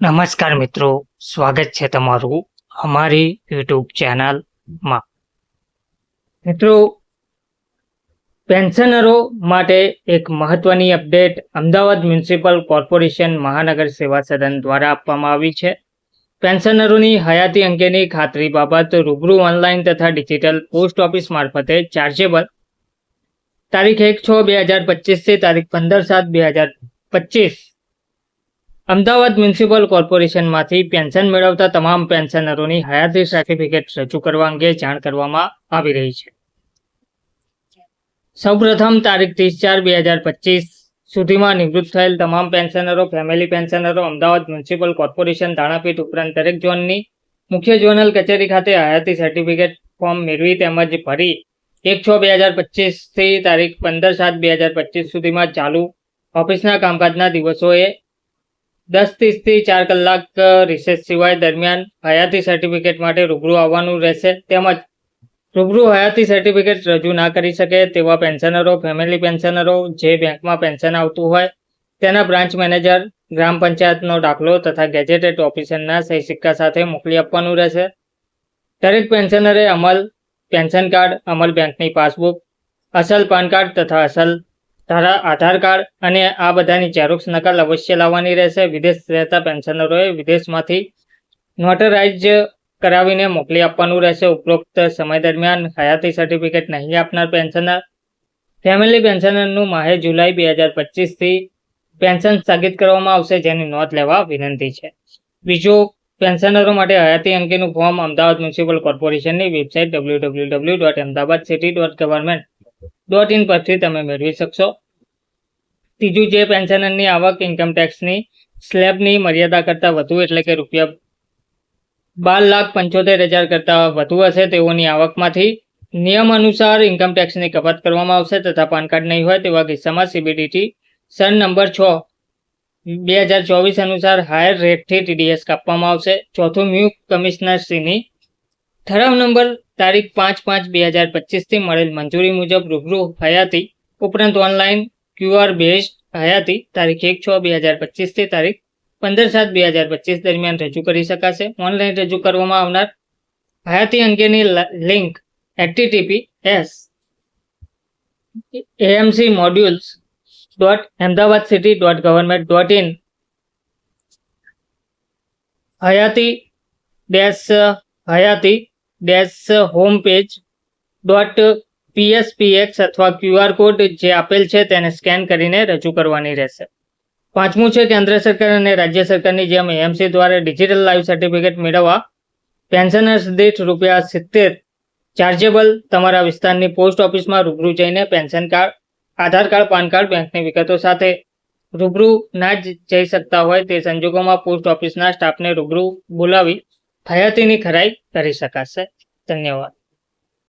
નમસ્કાર મિત્રો, સ્વાગત છે તમારું અમારી યુટ્યુબ ચેનલમાં. મિત્રો, પેન્શનરો માટે એક મહત્વની અપડેટ અમદાવાદ મ્યુનિસિપલ કોર્પોરેશન મહાનગર સેવા સદન દ્વારા આપવામાં આવી છે. પેન્શનરોની હયાતી અંગેની ખાતરી બાબત રૂબરૂ ઓનલાઈન તથા ડિજિટલ પોસ્ટ ઓફિસ મારફતે ચાર્જેબલ. તારીખ એક છ બે હજાર પચીસથી તારીખ પંદર સાત બે હજાર પચીસ. અમદાવાદ મ્યુનિસિપલ કોર્પોરેશનમાંથી પેન્શન મેળવતા તમામ પેન્શનરોની હયાતી સર્ટિફિકેટ રજૂ કરવા અંગે જાણ કરવામાં આવી રહી છે. સૌપ્રથમ તારીખ ત્રીસ ચાર બે હજાર પચીસ સુધીમાં નિવૃત્ત થયેલ તમામ પેન્શનરો, ફેમિલી પેન્શનરો, અમદાવાદ મ્યુનિસિપલ કોર્પોરેશન દાણાપીઠ ઉપરાંત દરેક ઝોનની મુખ્ય ઝોનલ કચેરી ખાતે હયાતી સર્ટિફિકેટ ફોર્મ મેળવી તેમજ ભરી એક છ બે હજાર પચીસથી તારીખ પંદર સાત બે હજાર પચીસ સુધીમાં ચાલુ ઓફિસના કામકાજના દિવસોએ દસ ત્રીસથી ચાર કલાક રિસેસ સિવાય દરમિયાન હયાતી સર્ટિફિકેટ માટે રૂબરૂ આવવાનું રહેશે. તેમજ રૂબરૂ હયાતી સર્ટિફિકેટ રજૂ ના કરી શકે તેવા પેન્શનરો ફેમિલી પેન્શનરો જે બેંકમાં પેન્શન આવતું હોય, તેના બ્રાન્ચ મેનેજર ગ્રામ પંચાયતનો દાખલો તથા ગેજેટેડ ઓફિસરના સહી સિક્કા સાથે મોકલી આપવાનું રહેશે. દરેક પેન્શનરે અમલ પેન્શન કાર્ડ અમલ બેંકની પાસબુક અસલ પાન કાર્ડ તથા અસલ ધારા આધાર કાર્ડ અને આ બધાની ઝેરોક્સ નકલ અવશ્ય લાવવાની રહેશે. વિદેશ રહેતા પેન્શનરોએ વિદેશમાંથી નોટરાઇઝ કરાવીને મોકલી આપવાનું રહેશે. ઉપરોક્ત સમય દરમિયાન હયાતી સર્ટિફિકેટ નહીં આપનાર પેન્શનર ફેમિલી પેન્શનરનું માહે જુલાઈ બે હજાર પચીસથી પેન્શન સ્થગિત કરવામાં આવશે, જેની નોંધ લેવા વિનંતી છે. બીજું પેન્શનરો માટે હયાતી અંગેનું ફોર્મ અમદાવાદ મ્યુનિસિપલ કોર્પોરેશનની website W W W dot Ahmedabad city dot government dot in પરથી તમે મેળવી શકશો. ત્રીજું જે પેન્શનરની આવક ઇન્કમ ટેક્સની સ્લેબની મર્યાદા કરતાં વધુ એટલે કે રૂપિયા બાર લાખ પંચોતેર હજાર કરતાં વધુ હશે તેઓની આવકમાંથી. નિયમ અનુસાર ઇન્કમ ટેક્સની કપાત કરવામાં આવશે તથા પાન કાર્ડ નહીં હોય તેવા કિસ્સામાં સીબીડીટી સન નંબર છ, બે હજાર ચોવીસ અનુસાર હાયર રેટથી ટીડીએસ કાપવામાં આવશે. ચોથું મ્યુ કમિશનરશ્રીની. ઠરાવ નંબર તારીખ પાંચ પાંચ બે હજાર પચીસથી મળેલ મંજૂરી મુજબ રૂબરૂ હયાતી, ઉપરાંત ઓનલાઈન ક્યુઆર બેઝ હયાતી તારીખ એક છ બે હજાર પચીસથી તારીખ પંદર સાત બે હજાર પચીસ દરમિયાન રજૂ કરી શકાશે. ઓનલાઈન રજૂ કરવામાં આવનાર હયાતી અંગેની link HTTP S AMC modules dot Ahmedabad city dot government dot in હયાતી dash હયાતી dash home page dot PSPX અથવા ક્યુઆર કોડ જે આપેલ છે તેને સ્કેન કરીને રજૂ કરવાની રહેશે. પાંચમું છે, કેન્દ્ર સરકાર અને રાજ્ય સરકારની જેમ એએમસી દ્વારા ડિજિટલ લાઈવ સર્ટિફિકેટ મેળવવા. પેન્શનર્સ દીઠ રૂપિયા સિત્તેર ચાર્જેબલ તમારા વિસ્તારની પોસ્ટ ઓફિસમાં રૂબરૂ જઈને pension card, Aadhaar card, PAN card, બેંકની વિગતો સાથે રૂબરૂ ના જ જઈ શકતા હોય તે સંજોગોમાં પોસ્ટ ઓફિસના સ્ટાફને રૂબરૂ બોલાવી હયાતીની ખરાઈ કરી શકાશે ધન્યવાદ